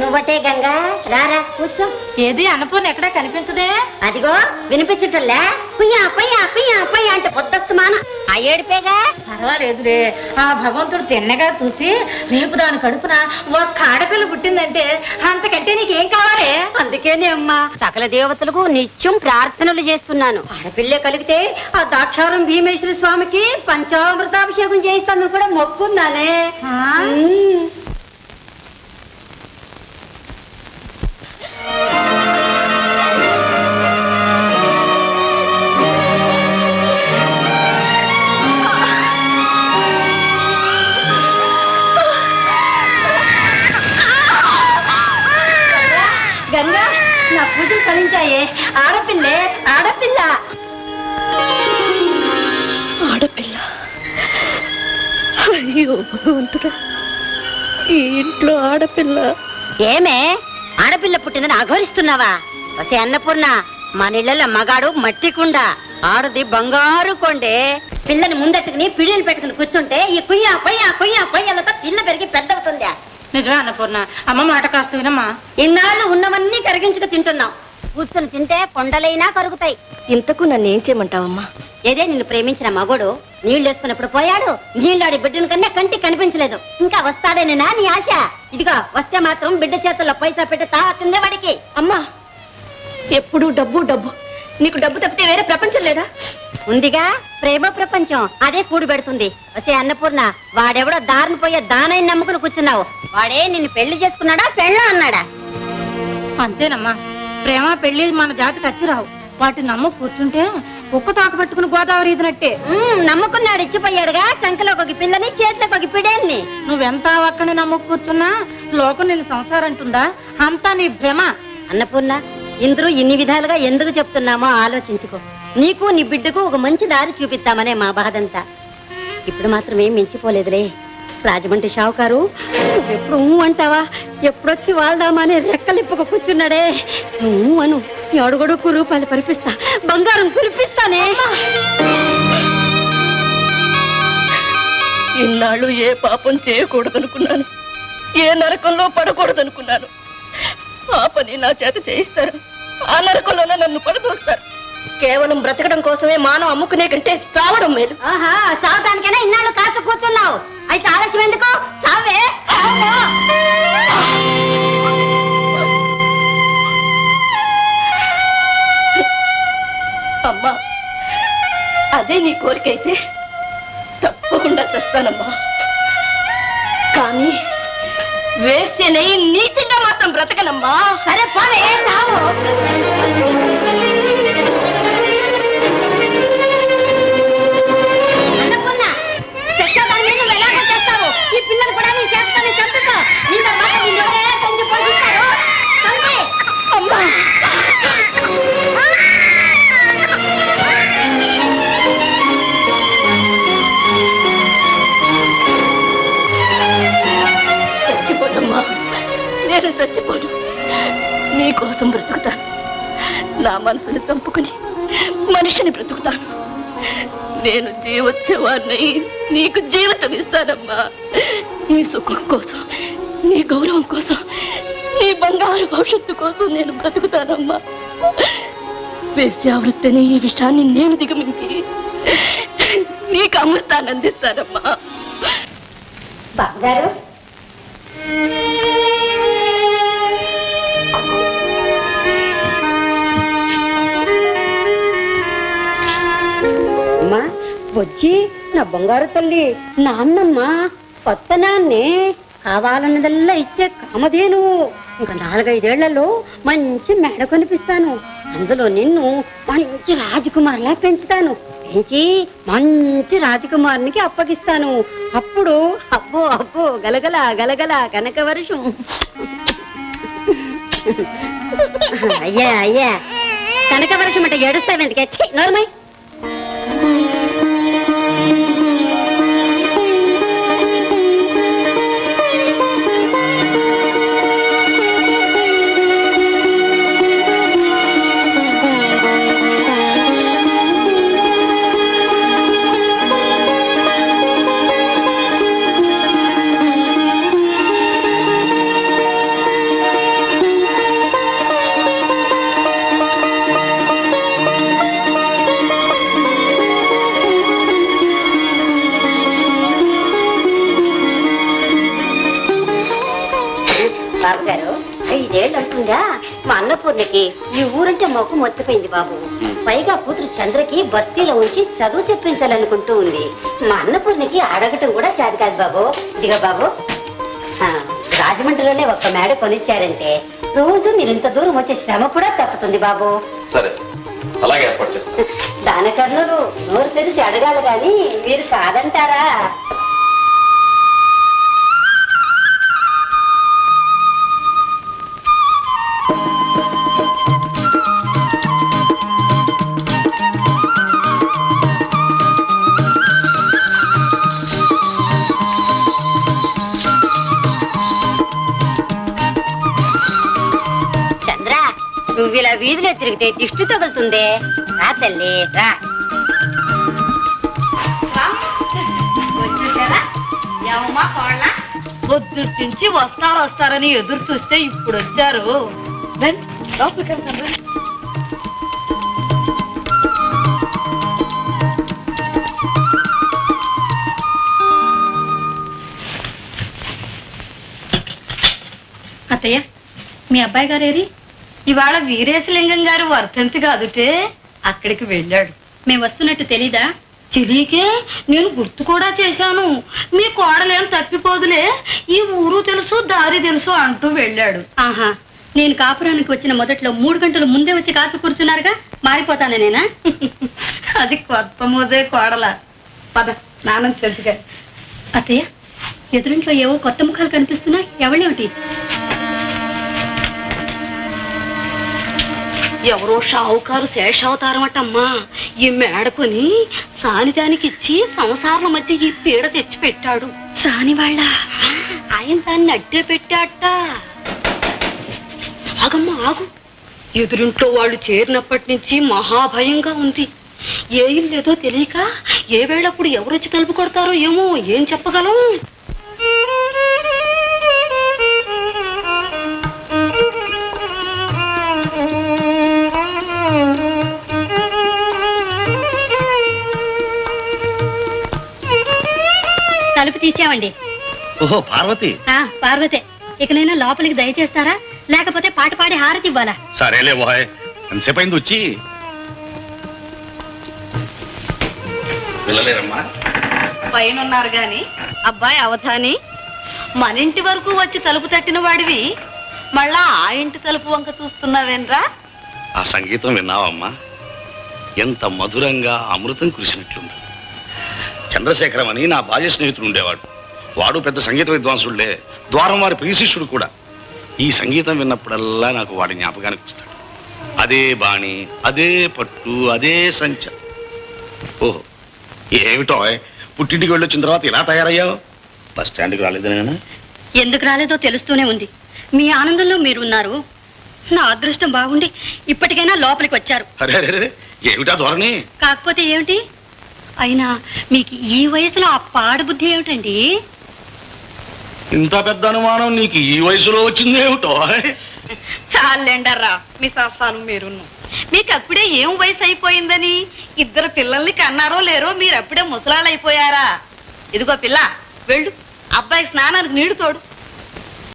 నువ్వటే గంగా రారా కూర్చో. ఏది అన్నపూర్ణ ఎక్కడా కనిపించదే? అదిగో వినిపించటంలే పుయ్యా పుయ్యా పుయ్యా పుయ్యా అంటే పొద్దస్తమాన ఆ ఏడిపేగా? పర్వాలేదులే. ఆ భగవంతుడు తిన్నగా చూసి రేపు దాని కడుపున ఒక్క ఆడపిల్ల పుట్టిందంటే అంతకంటే నీకేం కావాలి? అందుకేనే అమ్మా సకల దేవతలకు నిత్యం ప్రార్థనలు చేస్తున్నాను. ఆడపిల్లే కలిగితే ఆ దాక్షారం భీమేశ్వర స్వామికి పంచామృతాభిషేకం చేయిస్తాను కూడా మొక్కుందానే అయ్యో భగవంతుడా ఈ ఇంట్లో ఆడపిల్ల. ఏమే? ఆడపిల్ల పుట్టిందని అఘోరిస్తున్నావా వసే అన్నపూర్ణ మన ఇళ్ళ మగాడు మట్టి కుండ ఆడది బంగారు కొండే. పిల్లని ముందట్టుకుని పిడిలు పెట్టుకుని కూర్చుంటే ఈ కుయ్యా కొయ్యా కొయ్యా కొయ్యలతో పిల్ల పెరిగి పెద్దవుతుందా? నిజమే అన్నపూర్ణ. అమ్మ మాట కాస్త వినమ్మా. ఇన్నాళ్ళు ఉన్నవన్నీ కరిగించుకు తింటున్నాం. కూర్చుని తింటే కొండలైనా కరుగుతాయి. ఇంతకు నన్ను ఏం చేయమంటావమ్మా? ఏదే నిన్ను ప్రేమించిన మగోడు? నీళ్ళు వేసుకున్నప్పుడు పోయాడు? నీళ్ళాడి బిడ్డను కన్నా కంటికి కనిపించలేదు. ఇంకా వస్తాడేనేనా నీ ఆశ? ఇదిగో వస్తే మాత్రం బిడ్డ చేతుల్లో పైసా పెట్టి తా తిందేవాడికి అమ్మా ఎప్పుడు డబ్బు డబ్బు. నీకు డబ్బు తప్పితే వేరే ప్రపంచం లేదా? ఉందిగా ప్రేమ ప్రపంచం. అదే కూడి పెడుతుంది. వచ్చే అన్నపూర్ణ వాడెవడో దారిని పోయే దానైన నమ్ముకుని కూర్చున్నావు. వాడే నిన్ను పెళ్ళి చేసుకున్నాడా పెళ్ళ అన్నాడా? అంతేనమ్మా. ప్రేమ పెళ్ళి మన జాతికి వచ్చి రావు వాటిని నమ్ము కూర్చుంటే కుక్క తాకు పెట్టుకుని గోదావరి ఇదినట్టే. నమ్ముకున్నాడు ఇచ్చిపోయాడుగా. చంకలో ఒక పిల్లని చేతిలోకి ఒక పిడేల్ని. నువ్వెంత ఒక్కని నమ్ము కూర్చున్నా? లోకం నేను సంసారం అంటుందా? అంతా నీ భ్రమ. అన్నపూర్ణ ఇందరూ ఇన్ని విధాలుగా ఎందుకు చెప్తున్నామో ఆలోచించుకో. నీకు నీ బిడ్డకు ఒక మంచి దారి చూపిద్దామనే మా బాధంతా. ఇప్పుడు మాత్రం ఏం మించిపోలేదులే. రాజమండ్రి షావుకారు నువ్వెప్పుడు అంటావా? ఎప్పుడొచ్చి వాళ్దామని రెక్కలిప్పుకు కూర్చున్నాడే? నువ్వు అను ఎడుగొడుకు రూపాయలు పరిపిస్తా బంగారం కురిపిస్తానే. ఇన్నాళ్ళు ఏ పాపం చేయకూడదనుకున్నాను ఏ నరకంలో పడకూడదనుకున్నాను. ఆ పని నా చేత చేయిస్తారు ఆ నరకంలోనే నన్ను పడదోస్తారు. కేవలం బ్రతకడం కోసమే మానవ అమ్ముకునే కంటే చావడం మేలు. ఆహా చావటానికైనా ఇన్నాళ్ళు కాచు కూర్చున్నావు. అయితే ఆలస్యం ఎందుకు? చావే. అమ్మా అదే నీ కోరిక అయితే తప్పకుండా చేస్తానమ్మా. కానీ వేస్తేనే నీతిగా మాత్రం బ్రతకనమ్మా. సరే పోవే నేను చచ్చిపోను. నీకోసం బ్రతుకుతాను నా మనసుని చంపుకుని మనిషిని బ్రతుకుతాను. నేను జీవచ్చేవాడిని నీకు జీవితం ఇస్తానమ్మా. నీ సుఖం కోసం నీ గౌరవం కోసం నీ బంగారు భవిష్యత్తు కోసం నేను బ్రతుకుతానమ్మా. వేశ్యావృత్తిని ఈ విషయాన్ని నేను దిగమింది నీకు అమృతాన్ని అందిస్తానమ్మా. బాబుగారు? వచ్చి నా బంగారు తల్లి నాన్నమ్మ కొత్త నాన్నే కావాలన్నదల్లా ఇచ్చే కామధేను ఇంకా నాలుగైదేళ్ళలో మంచి మేడ కొనిపిస్తాను. అందులో నిన్ను మంచి రాజకుమారిలా పెంచుతాను. పెంచి మంచి రాజకుమారునికి అప్పగిస్తాను. అప్పుడు అబ్బో అబ్బో గలగల గలగల కనక వర్షం అయ్యా అయ్యా. కనక వర్షం అంటే ఏడుస్తావెందుకే? నోర్మై బాబు గారు ఐదేళ్ళు అంటుందా మా అన్నపూర్ణకి ఈ ఊరంటే మొక్కు మొత్తిపోయింది బాబు. పైగా కూతురు చంద్రకి బస్తీలో ఉంచి చదువు చెప్పించాలనుకుంటూ ఉంది. మా అన్నపూర్ణకి అడగటం కూడా చేత కాదు బాబు. ఇదిగో బాబు. ఆ, రాజమండ్రిలోనే ఒక్క మేడ కొనిచ్చారంటే రోజు మీరు ఇంత దూరం వచ్చే శ్రమ కూడా తప్పుతుంది బాబు. సరే అలాగే దానకర్ణులు నోరు తెరిచి అడగాలి గాని మీరు కాదంటారా? తిరిగితే దిష్టి తగులుతుందే? రా తల్లి రా. పొద్దుటి నుంచి వస్తారు వస్తారని ఎదురు చూస్తే ఇప్పుడు వచ్చారు. అత్తయ్య మీ అబ్బాయి గారేరి ఇవాళ వీరేశలింగం గారు వర్ధంతి కాదుటే అక్కడికి వెళ్ళాడు. మేము వస్తున్నట్టు తెలీదా? తెలియకే నేను గుర్తు కూడా చేశాను. మీ కోడలేం తప్పిపోదులే ఈ ఊరు తెలుసు దారి తెలుసు అంటూ వెళ్ళాడు. ఆహా నేను కాపురానికి వచ్చిన మొదట్లో మూడు గంటలు ముందే వచ్చి కాచు కూర్చున్నారుగా మారిపోతాను నేనా? అది కొత్త మోజే కోడల. పద స్నానం చెందుగా అత్తయ్య ఎదురింట్లో ఏవో కొత్త ముఖాలు కనిపిస్తున్నాయి. ఎవళ్ళేమిటి? ఎవరో షావుకారు శేషావతారం అటమ్మా ఈ మేడకొని సానిదానికి ఇచ్చి సంసారాల మధ్య ఈ పీడ తెచ్చి పెట్టాడు సాని వాళ్ళ ఆయన దాన్ని అడ్డే పెట్టాట. ఆగమ్మా ఆగు. ఎదురింట్లో వాళ్ళు చేరినప్పటి నుంచి మహాభయంగా ఉంది. ఏ ఇల్లేదో తెలియక ఏ వేళప్పుడు ఎవరొచ్చి తలుపు కొడతారో ఏమో ఏం చెప్పగలం? తీసామండి ఓహో పార్వతి. ఆ పార్వతే ఇకనైనా లోపలికి దయచేస్తారా? లేకపోతే పాట పాడి హారతి ఇవ్వాలా? సరేలే బాయ్ ఎంతసేపు అయింది వచ్చి? పిల్లలేరమ్మా పైన ఉన్నారు గాని అబ్బాయి అవధాని మన ఇంటి వరకు వచ్చి తలుపు తట్టిన వాడివి మళ్ళా ఆ ఇంటి తలుపు వంక చూస్తున్నావేన్రా ఆ సంగీతం విన్నావమ్మా? ఎంత మధురంగా అమృతం కురిసినట్లుంది. చంద్రశేఖరం అని నా బాల్య స్నేహితుడు ఉండేవాడు. వాడు పెద్ద సంగీత విద్వాంసుడే ద్వారం వారి ప్రియ శిష్యుడు కూడా. ఈ సంగీతం విన్నప్పుడల్లా నాకు వాడి జ్ఞాపకానికి వస్తాడు. అదే బాణి అదే పట్టు అదే సంచ. ఓహో ఏమిటో పుట్టింటికి వెళ్ళొచ్చిన తర్వాత ఇలా తయారయ్యావు? బస్ స్టాండ్కి రాలేదనేనా ఎందుకు రాలేదో తెలుస్తూనే ఉంది. మీ ఆనందంలో మీరున్నారు. నా అదృష్టం బాగుండి ఇప్పటికైనా లోపలికి వచ్చారు. అరే అరే అరే ఏమిటా ధోరణి? కాకపోతే ఏమిటి? అయినా మీకు ఈ వయసులో ఆ పాడు బుద్ధి ఏమిటండి? ఇంత పెద్ద అనుమానం నీకు ఈ వయసులో వచ్చిందేమిటో? చాలండర్రా మీ సరసాలు మీరును మీకు అప్పుడే ఏం వయసు అయిపోయిందని? ఇద్దరు పిల్లల్ని కన్నారో లేరో మీరు అప్పుడే ముసలాళ్ళు అయిపోయారా ఇదిగో పిల్ల వెళ్ళు. అబ్బాయి స్నానానికి నీడు తోడు.